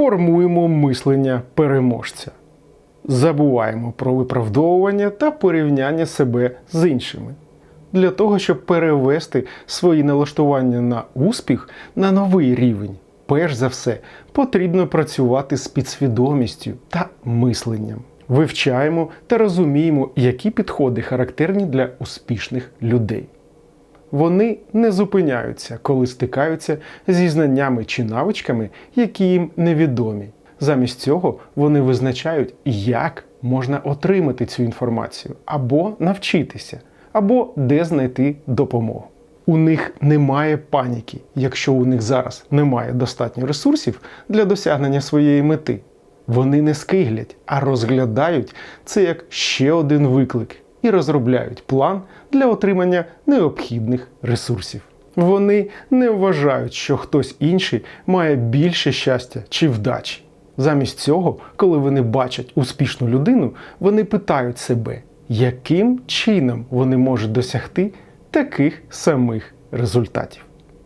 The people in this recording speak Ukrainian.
формуємо мислення переможця. Забуваємо про виправдовування та порівняння себе з іншими. Для того, щоб перевести свої налаштування на успіх на новий рівень, перш за все, потрібно працювати з підсвідомістю та мисленням. Вивчаємо та розуміємо, які підходи характерні для успішних людей. Вони не зупиняються, коли стикаються зі знаннями чи навичками, які їм невідомі. Замість цього вони визначають, як можна отримати цю інформацію, або навчитися, або де знайти допомогу. У них немає паніки, якщо у них зараз немає достатньо ресурсів для досягнення своєї мети. Вони не скиглять, а розглядають це як ще один виклик і розробляють план для отримання необхідних ресурсів. Вони не вважають, що хтось інший має більше щастя чи вдачі. Замість цього, коли вони бачать успішну людину, вони питають себе, яким чином вони можуть досягти таких самих результатів.